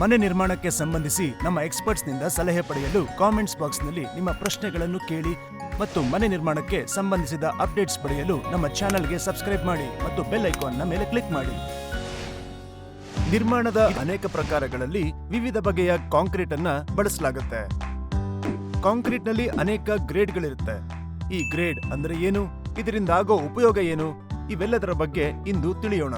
ಮನೆ ನಿರ್ಮಾಣಕ್ಕೆ ಸಂಬಂಧಿಸಿ ನಮ್ಮ ಎಕ್ಸ್ಪರ್ಟ್ಸ್ನಿಂದ ಸಲಹೆ ಪಡೆಯಲು ಕಾಮೆಂಟ್ಸ್ ಬಾಕ್ಸ್ನಲ್ಲಿ ನಿಮ್ಮ ಪ್ರಶ್ನೆಗಳನ್ನು ಕೇಳಿ ಮತ್ತು ಮನೆ ನಿರ್ಮಾಣಕ್ಕೆ ಸಂಬಂಧಿಸಿದ ಅಪ್ಡೇಟ್ಸ್ ಪಡೆಯಲು ನಮ್ಮ ಚಾನೆಲ್ಗೆ ಸಬ್ಸ್ಕ್ರೈಬ್ ಮಾಡಿ ಮತ್ತು ಬೆಲ್ ಐಕಾನ್ನ ಮೇಲೆ ಕ್ಲಿಕ್ ಮಾಡಿ. ನಿರ್ಮಾಣದ ಅನೇಕ ಪ್ರಕಾರಗಳಲ್ಲಿ ವಿವಿಧ ಬಗೆಯ ಕಾಂಕ್ರೀಟ್ ಅನ್ನ ಬಳಸಲಾಗುತ್ತೆ. ಕಾಂಕ್ರೀಟ್ನಲ್ಲಿ ಅನೇಕ ಗ್ರೇಡ್ಗಳಿರುತ್ತೆ ಈ ಗ್ರೇಡ್ ಅಂದ್ರೆ ಏನು? ಇದರಿಂದ ಆಗೋ ಉಪಯೋಗ ಏನು? ಇವೆಲ್ಲದರ ಬಗ್ಗೆ ಇಂದು ತಿಳಿಯೋಣ.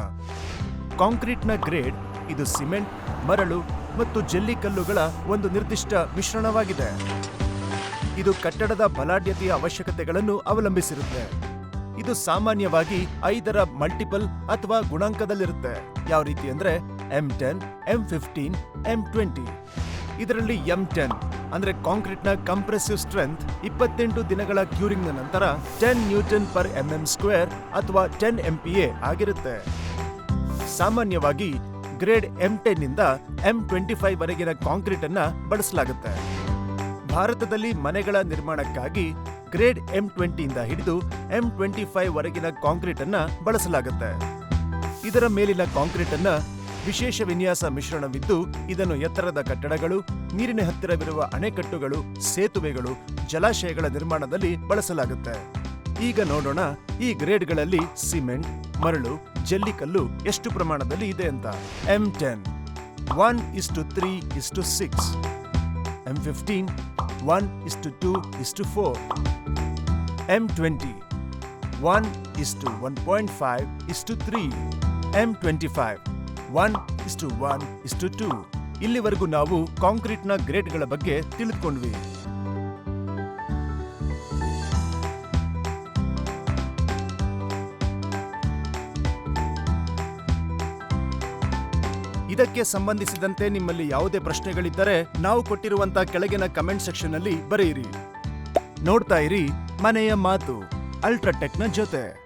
ಕಾಂಕ್ರೀಟ್ನ ಗ್ರೇಡ್ ಇದು ಸಿಮೆಂಟ್, ಮರಳು ಮತ್ತು ಜಲ್ಲಿಕಲ್ಲುಗಳ ಒಂದು ನಿರ್ದಿಷ್ಟ ಮಿಶ್ರಣವಾಗಿದೆ. ಇದು ಕಟ್ಟಡದ ಬಲಾಢ್ಯತೆಯ ಅವಶ್ಯಕತೆಗಳನ್ನು ಅವಲಂಬಿಸಿರುತ್ತೆ. ಇದು ಸಾಮಾನ್ಯವಾಗಿ ಐದರ ಮಲ್ಟಿಪಲ್ ಅಥವಾ ಗುಣಾಂಕದಲ್ಲಿರುತ್ತೆ. ಯಾವ ರೀತಿ ಅಂದ್ರೆ M ten M fifteen M twenty ಇದರಲ್ಲಿ ಎಂ ಟೆನ್ ಅಂದ್ರೆ ಕಾಂಕ್ರೀಟ್ನ ಕಂಪ್ರೆಸಿವ್ ಸ್ಟ್ರೆಂತ್ ಇಪ್ಪತ್ತೆಂಟು ದಿನಗಳ ಕ್ಯೂರಿಂಗ್ನ ನಂತರ ten newton per M square ಅಥವಾ ಟೆನ್ ಎಂಪಿಎ ಆಗಿರುತ್ತೆ. ಸಾಮಾನ್ಯವಾಗಿ ಗ್ರೇಡ್ ಎಂ ಟೆನ್ ಇಂದ ಎಂ ಟ್ವೆಂಟಿ ಫೈವ್ ವರೆಗಿನ ಕಾಂಕ್ರೀಟ್ ಅನ್ನ ಬಳಸಲಾಗುತ್ತೆ. ಭಾರತದಲ್ಲಿ ಮನೆಗಳ ನಿರ್ಮಾಣಕ್ಕಾಗಿ ಗ್ರೇಡ್ ಎಂ ಟ್ವೆಂಟಿಯಿಂದ ಹಿಡಿದು ಎಂ ಟ್ವೆಂಟಿ ಫೈವ್ ವರೆಗಿನ ಕಾಂಕ್ರೀಟ್ ಅನ್ನ ಬಳಸಲಾಗುತ್ತೆ. ಇದರ ಮೇಲಿನ ಕಾಂಕ್ರೀಟ್ ಅನ್ನ ವಿಶೇಷ ವಿನ್ಯಾಸ ಮಿಶ್ರಣವಿದ್ದು, ಇದನ್ನು ಎತ್ತರದ ಕಟ್ಟಡಗಳು, ನೀರಿನ ಹತ್ತಿರವಿರುವ ಅಣೆಕಟ್ಟುಗಳು, ಸೇತುವೆಗಳು, ಜಲಾಶಯಗಳ ನಿರ್ಮಾಣದಲ್ಲಿ ಬಳಸಲಾಗುತ್ತೆ. ಈಗ ನೋಡೋಣ ಈ ಗ್ರೇಡ್ಗಳಲ್ಲಿ ಸಿಮೆಂಟ್, ಮರಳು ಜಲ್ಲಿಕಲ್ಲು ಎಷ್ಟು ಪ್ರಮಾಣದಲ್ಲಿ ಇದೆ ಅಂತ? M ten one is to three is to six M fifteen one is to two is to four M twenty one is to one point five is to three M twenty five one is to one is to two ಇಲ್ಲಿವರೆಗೂ ನಾವು ಕಾಂಕ್ರೀಟ್ನ ಗ್ರೇಡ್ಗಳ ಬಗ್ಗೆ ತಿಳಿದುಕೊಂಡ್ವಿ. ಇದಕ್ಕೆ ಸಂಬಂಧಿಸಿದಂತೆ ನಿಮ್ಮಲ್ಲಿ ಯಾವುದೇ ಪ್ರಶ್ನೆಗಳಿದ್ದರೆ ನಾವು ಕೊಟ್ಟಿರುವಂತ ಕೆಳಗಿನ comment section ಅಲ್ಲಿ ಬರೆಯಿರಿ. ನೋಡ್ತಾ ಇರಿ ಮನೆಯ ಮಾತು, ಅಲ್ಟ್ರಾಟೆಕ್ನ ಜೊತೆ.